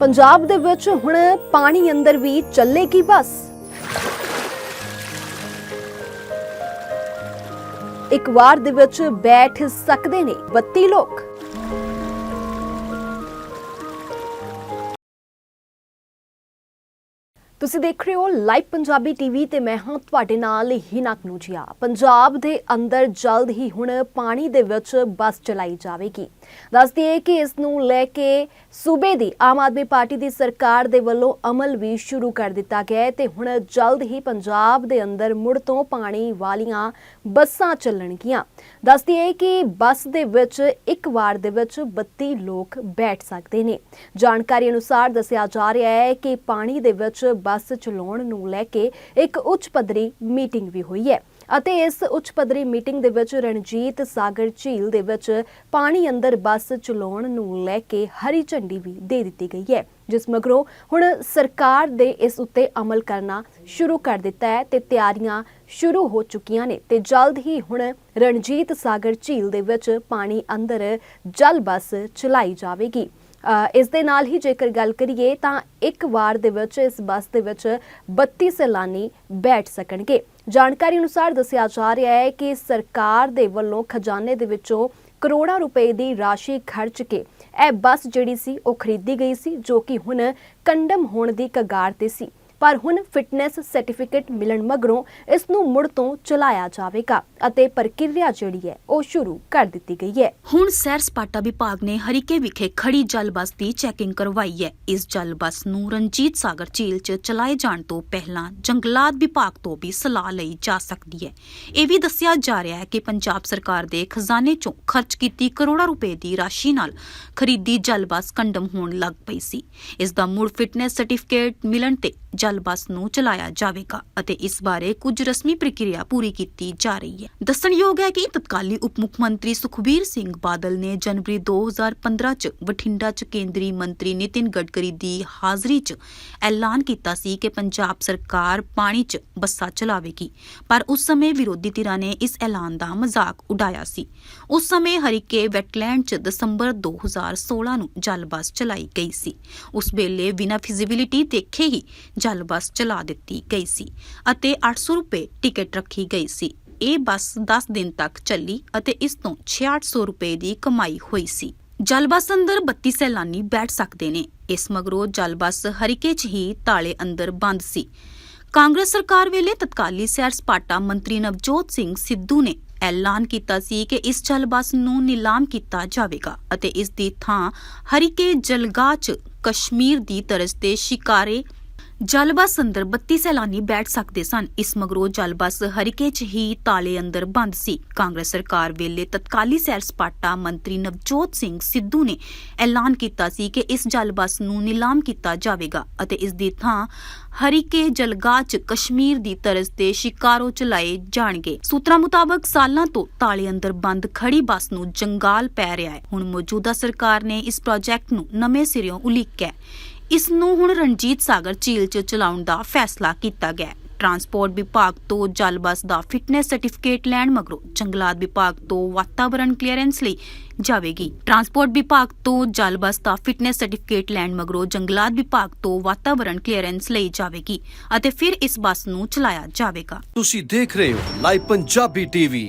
ਪੰਜਾਬ ਦੇ ਵਿੱਚ ਹੁਣ ਪਾਣੀ ਅੰਦਰ ਵੀ ਚੱਲੇਗੀ ਬੱਸ। ਇੱਕ ਵਾਰ ਦੇ ਵਿੱਚ ਬੈਠ ਸਕਦੇ ਨੇ 32 ਲੋਕ। ਤੁਸੀਂ ਦੇਖ ਰਹੇ ਹੋ ਲਾਈਵ ਪੰਜਾਬੀ ਟੀਵੀ ਤੇ ਮੈਂ ਹਾਂ ਤੁਹਾਡੇ ਨਾਲ ਹਿਨਾ ਕਨੂਜੀਆ ਪੰਜਾਬ ਦੇ ਅੰਦਰ ਜਲਦ ਹੀ ਹੁਣ ਪਾਣੀ ਦੇ ਵਿੱਚ ਬੱਸ ਚਲਾਈ ਜਾਵੇਗੀ। ਦੱਸਦੀ ਹੈ ਕਿ ਇਸ ਨੂੰ ਲੈ ਕੇ ਸੂਬੇ ਦੀ ਆਮ ਆਦਮੀ ਪਾਰਟੀ ਦੀ ਸਰਕਾਰ ਦੇ ਵੱਲੋਂ ਅਮਲ ਵੀ ਸ਼ੁਰੂ ਕਰ ਦਿੱਤਾ ਗਿਆ ਹੈ ਤੇ ਹੁਣ ਜਲਦ ਹੀ ਪੰਜਾਬ ਦੇ ਅੰਦਰ ਮੁੜ ਤੋਂ ਪਾਣੀ ਵਾਲੀਆਂ ਬੱਸਾਂ ਚੱਲਣਗੀਆਂ। ਦੱਸਦੀ ਹੈ ਕਿ ਬੱਸ ਦੇ ਵਿੱਚ ਇੱਕ ਵਾਰ ਦੇ ਵਿੱਚ 32 ਲੋਕ ਬੈਠ ਸਕਦੇ ਨੇ। ਜਾਣਕਾਰੀ ਅਨੁਸਾਰ ਦੱਸਿਆ ਜਾ ਰਿਹਾ ਹੈ ਕਿ ਪਾਣੀ ਦੇ ਵਿੱਚ ਬੱਸ ਚਲਾਉਣ ਨੂੰ ਲੈ ਕੇ ਇੱਕ ਉੱਚ ਪੱਧਰੀ ਮੀਟਿੰਗ ਵੀ ਹੋਈ ਹੈ। ਅਤੇ ਇਸ ਉੱਚ ਪੱਧਰੀ ਮੀਟਿੰਗ ਦੇ ਵਿੱਚ ਰਣਜੀਤ ਸਾਗਰ ਝੀਲ ਦੇ ਵਿੱਚ ਪਾਣੀ ਅੰਦਰ ਬੱਸ ਚਲਾਉਣ ਨੂੰ ਲੈ ਕੇ ਹਰੀ ਝੰਡੀ ਵੀ ਦੇ ਦਿੱਤੀ ਗਈ ਹੈ, ਜਿਸ ਮਗਰੋਂ ਹੁਣ ਸਰਕਾਰ ਦੇ ਇਸ ਉੱਤੇ ਅਮਲ ਕਰਨਾ ਸ਼ੁਰੂ ਕਰ ਦਿੱਤਾ ਹੈ ਤੇ ਤਿਆਰੀਆਂ ਸ਼ੁਰੂ ਹੋ ਚੁੱਕੀਆਂ ਨੇ ਤੇ ਜਲਦ ਹੀ ਹੁਣ ਰਣਜੀਤ ਸਾਗਰ ਝੀਲ ਦੇ ਵਿੱਚ ਪਾਣੀ ਅੰਦਰ ਜਲ ਬੱਸ ਚਲਾਈ ਜਾਵੇਗੀ। ਇਸ ਦੇ ਨਾਲ ਹੀ ਜੇਕਰ ਗੱਲ ਕਰੀਏ ਤਾਂ ਇੱਕ ਵਾਰ ਦੇ ਵਿੱਚ ਇਸ ਬੱਸ ਦੇ ਵਿੱਚ 32 ਸੈਲਾਨੀ ਬੈਠ ਸਕਣਗੇ। ਜਾਣਕਾਰੀ ਅਨੁਸਾਰ ਦੱਸਿਆ ਜਾ ਰਿਹਾ ਹੈ ਕਿ ਸਰਕਾਰ ਦੇ ਵੱਲੋਂ ਖਜ਼ਾਨੇ ਦੇ ਵਿੱਚੋਂ ਕਰੋੜਾਂ ਰੁਪਏ ਦੀ ਰਾਸ਼ੀ ਖਰਚ ਕੇ ਇਹ ਬੱਸ ਜਿਹੜੀ ਸੀ ਉਹ ਖਰੀਦੀ ਗਈ ਸੀ, ਜੋ ਕਿ ਹੁਣ ਕੰਡਮ ਹੋਣ ਦੀ ਕਗਾਰ ਤੇ ਸੀ। ਪਰ ਹੁਣ ਫਿਟਨੈਸ ਸਰਟੀਫਿਕੇਟ ਮਿਲਣ ਮਗਰੋਂ ਇਸ ਨੂੰ ਮੁੜ ਤੋਂ ਚਲਾਇਆ ਜਾਵੇਗਾ। ਅਤੇ ਪ੍ਰਕਿਰਿਆ ਜਿਹੜੀ ਹੈ, ਉਹ ਸ਼ੁਰੂ ਕਰ ਦਿੱਤੀ ਗਈ ਹੈ। ਹੁਣ ਸੈਰ ਸਪਾਟਾ ਵਿਭਾਗ ਨੇ ਹਰੀਕੇ ਵਿਖੇ ਖੜੀ ਜਲ ਬੱਸ ਦੀ ਚੈਕਿੰਗ ਕਰਵਾਈ ਹੈ। ਇਸ ਜਲ ਬੱਸ ਨੂੰ ਰਣਜੀਤ ਸਾਗਰ ਝੀਲ 'ਚ ਚਲਾਏ ਜਾਣ ਤੋਂ ਪਹਿਲਾਂ ਜੰਗਲਾਤ ਵਿਭਾਗ ਤੋਂ ਵੀ ਸਲਾਹ ਲਈ ਜਾ ਸਕਦੀ ਹੈ। ਇਹ ਵੀ ਦੱਸਿਆ ਜਾ ਰਿਹਾ ਹੈ ਕਿ ਪੰਜਾਬ ਸਰਕਾਰ ਦੇ ਖਜ਼ਾਨੇ 'ਚੋਂ ਖਰਚ ਕੀਤੀ ਕਰੋੜਾਂ ਰੁਪਏ ਦੀ ਰਾਸ਼ੀ ਨਾਲ ਖਰੀਦੀ ਜਲ ਬੱਸ ਕੰਡਮ ਹੋਣ ਲੱਗ ਪਈ ਸੀ। ਇਸ ਦਾ ਮੁੜ ਫਿਟਨੈਸ ਸਰਟੀਫਿਕੇਟ ਮਿਲਣ ਤੇ ਜਲ ਬੱਸ ਨੂੰ ਚਲਾਇਆ ਜਾਵੇਗਾ ਅਤੇ ਇਸ ਬਾਰੇ ਕੁਝ ਰਸਮੀ ਪ੍ਰਕਿਰਿਆ ਪੂਰੀ ਕੀਤੀ ਜਾ ਰਹੀ ਹੈ। ਦੱਸਣਯੋਗ ਹੈ ਕਿ ਤਤਕਾਲੀ ਉਪ ਮੁੱਖ ਮੰਤਰੀ ਸੁਖਬੀਰ ਸਿੰਘ ਬਾਦਲ ਨੇ ਜਨਵਰੀ 2015 ਚ ਬਠਿੰਡਾ ਚ ਕੇਂਦਰੀ ਮੰਤਰੀ ਨਿਤਿਨ ਗਡਕਰੀ ਦੀ ਹਾਜ਼ਰੀ ਚ ਐਲਾਨ ਕੀਤਾ ਸੀ ਕਿ ਪੰਜਾਬ ਸਰਕਾਰ ਪਾਣੀ ਚ ਬੱਸਾਂ ਚਲਾਵੇਗੀ। ਪਰ ਉਸ ਸਮੇਂ ਵਿਰੋਧੀ ਧਿਰਾਂ ਨੇ ਇਸ ਐਲਾਨ ਦਾ ਮਜ਼ਾਕ ਉਡਾਇਆ ਸੀ। ਉਸ ਸਮੇਂ ਹਰੀਕੇ ਵੈਟਲੈਂਡ ਚ ਦਸੰਬਰ 2016 ਨੂੰ ਜਲ ਬੱਸ ਚਲਾਈ ਗਈ ਸੀ। ਉਸ ਵੇਲੇ ਬਿਨਾਂ ਫਿਜ਼ੀਬਿਲਿਟੀ ਦੇਖੇ ਹੀ ਜਲ ਬੱਸ ਚਲਾ ਦਿੱਤੀ ਗਈ ਸੀ ਅਤੇ 800 ਰੁਪਏ ਟਿਕਟ ਰੱਖੀ ਗਈ ਸੀ। ਇਹ ਬੱਸ 10 ਦਿਨ ਤੱਕ ਚੱਲੀ ਅਤੇ ਇਸ ਤੋਂ 6600 ਰੁਪਏ ਦੀ ਕਮਾਈ ਹੋਈ ਸੀ। ਜਲ ਅੰਦਰ 32 ਸੈਲਾਨੀ ਬੈਠ ਸਕਦੇ ਨੇ। ਇਸ ਮਗਰੋਂ ਜਲ ਹਰੀਕੇ 'ਚ ਹੀ ਤਾਲੇ ਅੰਦਰ ਬੰਦ ਸੀ। ਕਾਂਗਰਸ ਸਰਕਾਰ ਵੇਲੇ ਤਤਕਾਲੀ ਸੈਰ ਸਪਾਟਾ ਮੰਤਰੀ ਨਵਜੋਤ ਸਿੰਘ ਸਿੱਧੂ ਨੇ ਐਲਾਨ ਕੀਤਾ ਸੀ ਕਿ ਇਸ ਜਲ ਬੱਸ ਨੂੰ ਨਿਲਾਮ ਕੀਤਾ ਜਾਵੇਗਾ ਅਤੇ ਇਸ ਦੀ ਥਾਂ ਹਰੀਕੇ ਜਲਗਾ 'ਚ ਕਸ਼ਮੀਰ ਦੀ ਤਰਜ਼ ਤੇ ਸ਼ਿਕਾਰੇ ਜਲ ਬੱਸ ਅੰਦਰ 32 ਸੈਲਾਨੀ ਬੈਠ ਸਕਦੇ ਸਨ। ਇਸ ਮਗਰੋਂ ਜਲ ਬੱਸ ਹਰੀਕੇ 'ਚ ਹੀ ਤਾਲੇ ਅੰਦਰ ਬੰਦ ਸੀ। ਕਾਂਗਰਸ ਸਰਕਾਰ ਵੇਲੇ ਤਤਕਾਲੀ ਸੈਰ ਸਪਾਟਾ ਮੰਤਰੀ ਨਵਜੋਤ ਸਿੰਘ ਸਿੱਧੂ ਨੇ ਐਲਾਨ ਕੀਤਾ ਸੀ ਕਿ ਇਸ ਜਲ ਬੱਸ ਨੂੰ ਨਿਲਾਮ ਕੀਤਾ ਜਾਵੇਗਾ ਅਤੇ ਇਸ ਦੀ ਥਾਂ ਹਰੀਕੇ ਜਲਗਾਹ 'ਚ ਕਸ਼ਮੀਰ ਦੀ ਤਰਜ਼ ਤੇ ਸ਼ਿਕਾਰੋ ਚਲਾਏ ਜਾਣਗੇ। ਸੂਤਰਾਂ ਮੁਤਾਬਕ ਸਾਲਾਂ ਤੋਂ ਤਾਲੇ ਅੰਦਰ ਬੰਦ ਖੜੀ ਬੱਸ ਨੂੰ ਜੰਗਾਲ ਪੈ ਰਿਹਾ ਹੈ। ਹੁਣ ਮੌਜੂਦਾ ਸਰਕਾਰ ਨੇ ਇਸ ਪ੍ਰੋਜੈਕਟ ਨੂੰ ਨਵੇਂ ਸਿਰਿਓਂ ਉਲੀਕਿਆ ਇਸ ਨੂੰ ਹੁਣ ਰਣਜੀਤ ਸਾਗਰ ਝੀਲ 'ਚ ਚਲਾਉਣ ਦਾ ਫੈਸਲਾ ਕੀਤਾ ਗਿਆ। ਟਰਾਂਸਪੋਰਟ ਵਿਭਾਗ ਤੋਂ ਜਲ ਦਾ ਫਿਟਨੈਸ ਸਰਟੀਫਿਕੇਟ ਲੈਣ ਮਗਰੋਂ ਜੰਗਲਾਤ ਵਿਭਾਗ ਤੋਂ ਵਾਤਾਵਰਣ ਕਲੀਅਰੈਂਸ ਲਈ ਜਾਵੇਗੀ। ਟਰਾਂਸਪੋਰਟ ਵਿਭਾਗ ਤੋਂ ਜਲ ਬੱਸ ਦਾ ਫਿਟਨੈਸ ਸਰਟੀਫਿਕੇਟ ਲੈਣ ਮਗਰੋਂ ਜੰਗਲਾਤ ਵਿਭਾਗ ਤੋਂ ਵਾਤਾਵਰਣ ਕਲੀਅਰੈਂਸ ਲਈ ਜਾਵੇਗੀ ਅਤੇ ਫਿਰ ਇਸ ਬੱਸ ਨੂੰ ਚਲਾਇਆ ਜਾਵੇਗਾ। ਤੁਸੀਂ ਦੇਖ ਰਹੇ ਹੋ ਲਾਈਵ ਪੰਜਾਬੀ ਟੀਵੀ।